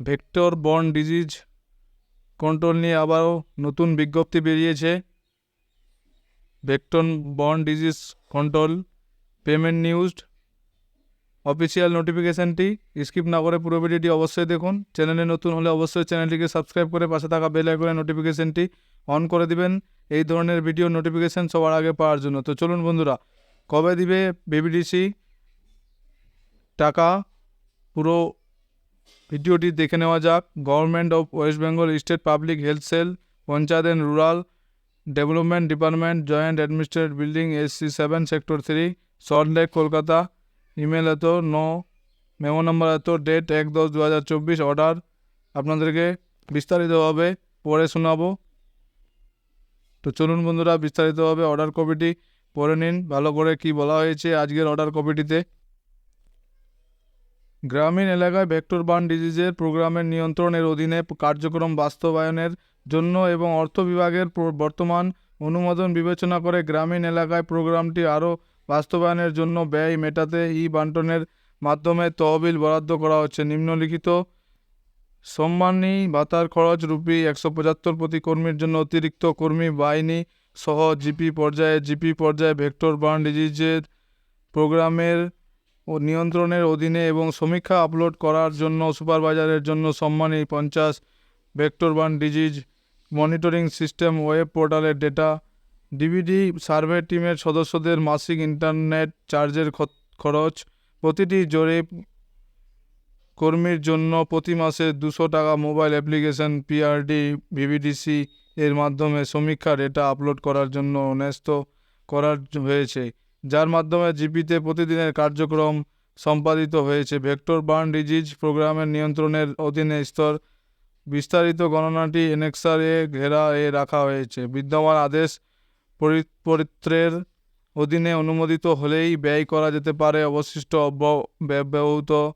Vector borne disease control নিয়ে আবারও নতুন বিজ্ঞপ্তি বেরিয়েছে। Vector borne disease control payment নিউজড। Official নোটিফিকেশানটি স্কিপ না করে পুরো ভিডিওটি অবশ্যই দেখুন। চ্যানেলে নতুন হলে অবশ্যই চ্যানেলটিকে সাবস্ক্রাইব করে পাশে থাকা বেল আইকনের নোটিফিকেশানটি অন করে দিবেন। এই ধরনের ভিডিও নোটিফিকেশান সবার আগে পাওয়ার জন্য। তো চলুন বন্ধুরা, কবে দিবে বিবিডিসি? টাকা পুরো ভিডিওটি দেখে নেওয়া যাক। Government of West Bengal state public health cell panchayat and rural development department joint administrate building S C seven sector three Salt Lake Kolkata email এত ন মেমো নাম্বার এত ডেট এক দশ দু হাজার চব্বিশ অর্ডার আপনাদেরকে বিস্তারিতভাবে পড়ে শোনাবো। তো চলুন বন্ধুরা, বিস্তারিতভাবে অর্ডার কপিটি পড়ে নিন। ভালো করে কি বলা হয়েছে আজকের অর্ডার কপিটিতে গ্রামীণ এলাকায় ভেক্টর বার্ন ডিজিজের প্রোগ্রামের নিয়ন্ত্রণের অধীনে কার্যক্রম বাস্তবায়নের জন্য এবং অর্থ বিভাগের বর্তমান অনুমোদন বিবেচনা করে গ্রামীণ এলাকায় প্রোগ্রামটি আরও বাস্তবায়নের জন্য ব্যয় মেটাতে ই বান্টনের মাধ্যমে তহবিল বরাদ্দ করা হচ্ছে। নিম্নলিখিত সম্মানী ভাতার খরচ রুপি একশো পঁচাত্তর প্রতি কর্মীর জন্য অতিরিক্ত কর্মী, বাহিনী সহ জিপি পর্যায়ে জিপি পর্যায়ে ভেক্টর বার্ন ডিজিজের প্রোগ্রামের ও নিয়ন্ত্রণের অধীনে এবং সমীক্ষা আপলোড করার জন্য সুপারভাইজারের জন্য সম্মানী পঞ্চাশ vector borne disease monitoring system web পোর্টালের ডেটা ডিভিডি সার্ভে টিমের সদস্যদের মাসিক ইন্টারনেট চার্জের খরচ, প্রতিটি জরিপ কর্মীর জন্য প্রতি মাসে দুশো টাকা মোবাইল অ্যাপ্লিকেশন পিআরডি ভিভিডিসি এর মাধ্যমে সমীক্ষা ডেটা আপলোড করার জন্য ন্যস্ত করার হয়েছে। যার মাধ্যমে জিপিতে প্রতিদিনের কার্যক্রম সম্পাদিত হয়েছে। ভেক্টর বার্ন ডিজিজ প্রোগ্রামের নিয়ন্ত্রণের অধীনে স্তর বিস্তারিত গণনাটি এনেক্সার এ ঘেরা এ রাখা হয়েছে। বিদ্যমান আদেশ পরি- পরিত্রের অধীনে অনুমোদিত হলেই ব্যয় করা যেতে পারে। অবশিষ্ট ব্যবহৃত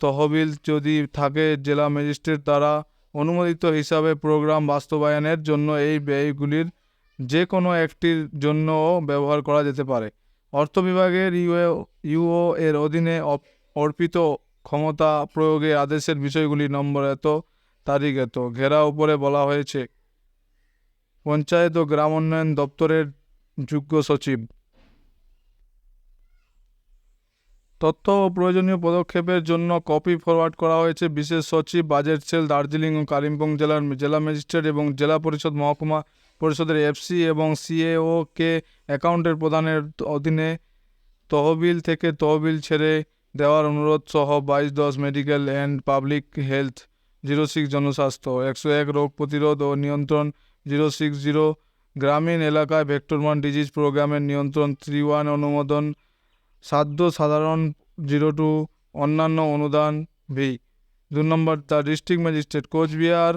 তহবিল যদি থাকে, জেলা ম্যাজিস্ট্রেট দ্বারা অনুমোদিত হিসাবে প্রোগ্রাম বাস্তবায়নের জন্য এই ব্যয়গুলির যে কোনো একটির জন্যও ব্যবহার করা যেতে পারে। অর্থ বিভাগের ইউএ ইউও এর অধীনে অর্পিত ক্ষমতা প্রয়োগে আদেশের বিষয়গুলি নম্বর এত, তারিখ এত। ঘেরা উপরে বলা হয়েছে, পঞ্চায়েত ও গ্রাম উন্নয়ন দপ্তরের যোগ্য সচিব। তথ্য ও প্রয়োজনীয় পদক্ষেপের জন্য কপি ফরওয়ার্ড করা হয়েছে বিশেষ সচিব, বাজেট সেল, দার্জিলিং ও কালিম্পং জেলার জেলা ম্যাজিস্ট্রেট এবং জেলা পরিষদ মহকুমা পরিষদের এফসি এবং সিএও কে অ্যাকাউন্টের প্রদানের অধীনে তহবিল থেকে তহবিল ছেড়ে দেওয়ার অনুরোধ সহ বাইশ দশ medical and public health zero six জনস্বাস্থ্য, একশো এক রোগ প্রতিরোধ ও নিয়ন্ত্রণ জিরো সিক্স জিরো গ্রামীণ এলাকায় ভেক্টরমান ডিজিজ প্রোগ্রামের নিয়ন্ত্রণ থ্রি ওয়ান অনুমোদন, সাধ্য সাধারণ জিরো টু অন্যান্য অনুদান ভি। দু নম্বর, the district magistrate Cooch Behar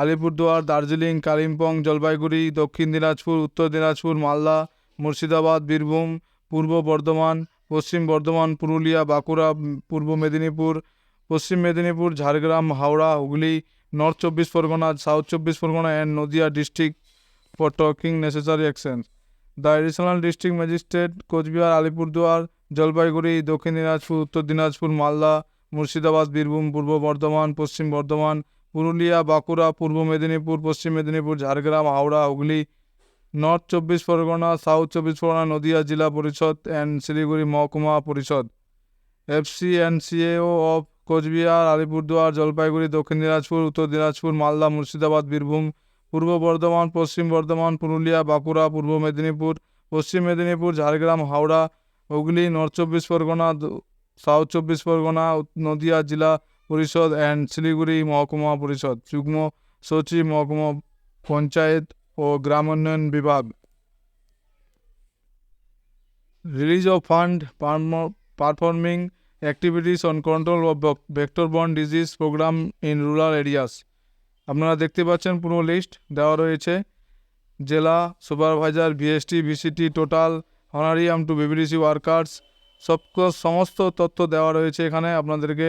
Alipurduar, Darjeeling, Kalimpong, Jalpaiguri, Dakshin Dinajpur, Uttar Dinajpur, Malda, Murshidabad, Birbhum, Purba Bardhaman, Paschim Bardhaman, Purulia, Bankura, Purba Medinipur, Paschim Medinipur, Jhargram, Howrah, Hooghly, north Chabbish Pargana, south Chabbish Pargana and Nadia district for talking necessary action the additional district magistrate Cooch Behar Alipurduar Jalpaiguri Dakshin Dinajpur Uttar Dinajpur Malda Murshidabad Birbhum Purba Bardhaman Paschim Bardhaman Purulia, Bankura, Purba Medinipur, Paschim Medinipur, Jhargram, Howrah, Hooghly, north Chabbish Pargana, south Chabbish Pargana, Nadia জেলা পরিষদ and Siliguri Mahakuma Parishad. FC and CAO of Cooch Behar, Alipurduar, Jalpaiguri, Dakshin Dinajpur, Uttar Dinajpur, Malda, Murshidabad, Birbhum, Purba Bardhaman, Paschim Bardhaman, Purulia, Bankura, Purba Medinipur, Paschim Medinipur, Jhargram, Howrah, Hooghly, north Chabbish Pargana south Chabbish Pargana Nadia জেলা পরিষদ and Siliguri Mahakuma পরিষদ, যুগ্ম সচিব মহকুমা পঞ্চায়েত ও গ্রাম উন্নয়ন বিভাগ। Release of fund performing activities on control of vector borne disease programme in rural areas আপনারা দেখতে পাচ্ছেন পুরো লিস্ট দেওয়া রয়েছে। জেলা supervisor VST VCT total honorarium to BBDC workers সব সমস্ত তথ্য দেওয়া রয়েছে এখানে। আপনাদেরকে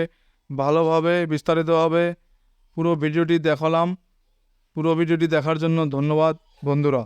ভালোভাবে বিস্তারিতভাবে পুরো ভিডিওটি দেখালাম। পুরো ভিডিওটি দেখার জন্য ধন্যবাদ বন্ধুরা।